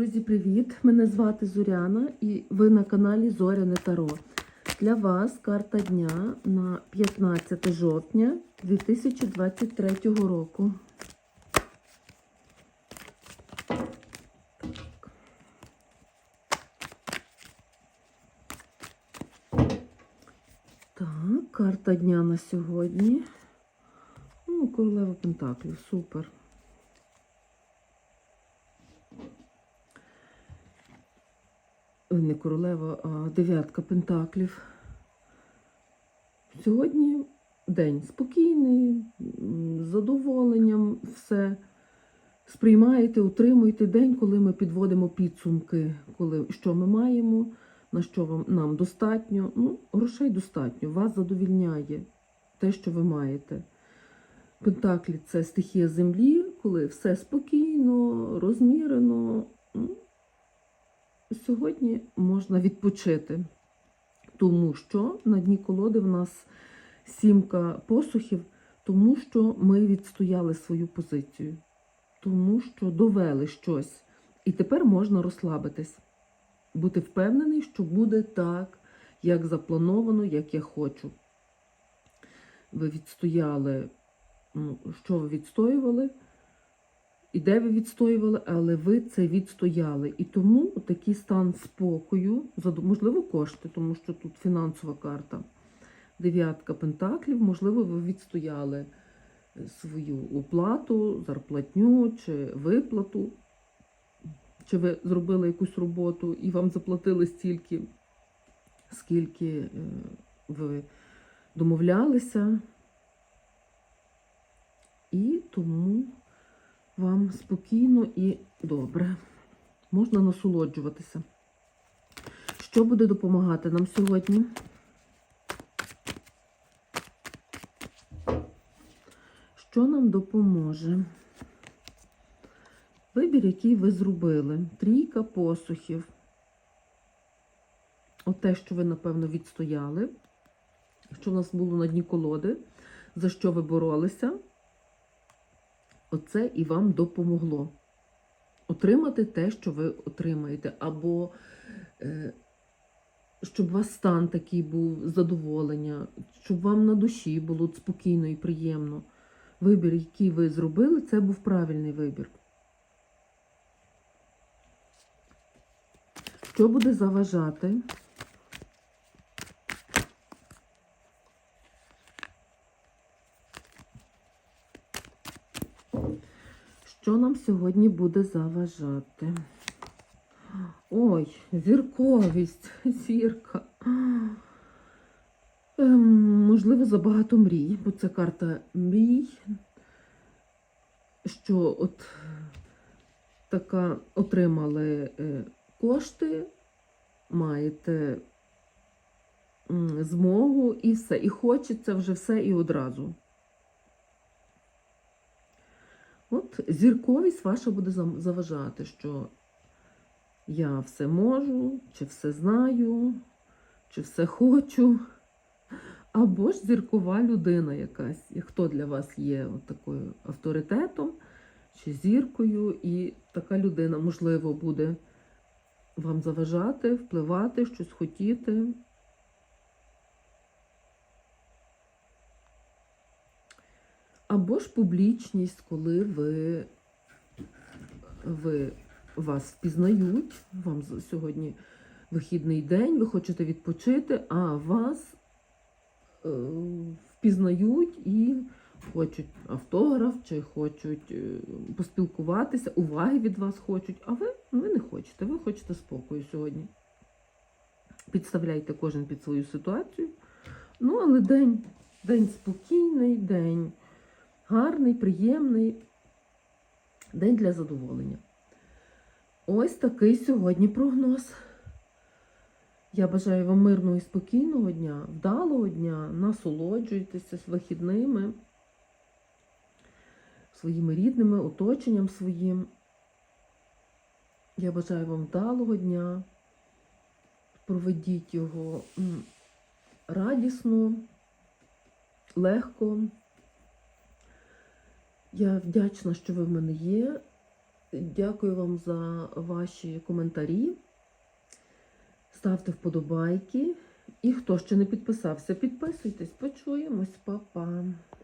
Друзі, привіт! Мене звати Зоряна і ви на каналі Зоряне Таро. Для вас карта дня на 15 жовтня 2023 року. Так, карта дня на сьогодні. Ну, королева Пентаклів, супер. Не королева, а дев'ятка пентаклів. Сьогодні день спокійний, з задоволенням все. Сприймаєте, утримуєте день, коли ми підводимо підсумки, коли, що ми маємо, на що вам, нам достатньо. Ну, грошей достатньо, вас задовільняє те, що ви маєте. Пентаклі це стихія землі, коли все спокійно, розмірено. Сьогодні можна відпочити, тому що на дні колоди в нас сімка посухів, тому що ми відстояли свою позицію, тому що довели щось. І тепер можна розслабитись, бути впевнений, що буде так, як заплановано, як я хочу. Ви відстояли, ну, що ви відстоювали? І де ви відстоювали, але ви це відстояли. І тому такий стан спокою, можливо, кошти, тому що тут фінансова карта. Дев'ятка пентаклів, можливо, ви відстояли свою оплату, зарплатню чи виплату, чи ви зробили якусь роботу і вам заплатили стільки, скільки е, ви домовлялися. І тому вам спокійно і добре. Можна насолоджуватися. Що буде допомагати нам сьогодні? Що нам допоможе? Вибір, який ви зробили. Трійка посухів. От те, що ви, напевно, відстояли. Що в нас було на дні колоди, за що ви боролися. Оце і вам допомогло отримати те, що ви отримаєте, або е, щоб у вас стан такий був задоволення, щоб вам на душі було спокійно і приємно. Вибір, який ви зробили, це був правильний вибір. Що буде заважати? Що нам сьогодні буде заважати? Ой, зірковість, зірка. Ем, можливо, забагато мрій, бо це карта мрій, що от така отримали е, кошти, маєте змогу і все. І хочеться вже все і одразу. От зірковість ваша буде заважати, що я все можу, чи все знаю, чи все хочу. Або ж зіркова людина якась, хто для вас є от такою авторитетом чи зіркою, і така людина, можливо, буде вам заважати, впливати, щось хотіти. Або ж публічність, коли ви, ви вас впізнають, вам сьогодні вихідний день, ви хочете відпочити, а вас е, впізнають і хочуть автограф, чи хочуть е, поспілкуватися, уваги від вас хочуть, а ви, ви не хочете, ви хочете спокою сьогодні. Підставляйте кожен під свою ситуацію. Ну, але день, день спокійний, день гарний, приємний день для задоволення. Ось такий сьогодні прогноз. Я бажаю вам мирного і спокійного дня, вдалого дня, насолоджуйтеся з вихідними, своїми рідними, оточенням своїм. Я бажаю вам вдалого дня. Проведіть його радісно, легко. Я вдячна, що ви в мене є. Дякую вам за ваші коментарі. Ставте вподобайки. І хто ще не підписався, підписуйтесь. Почуємось, Па-па.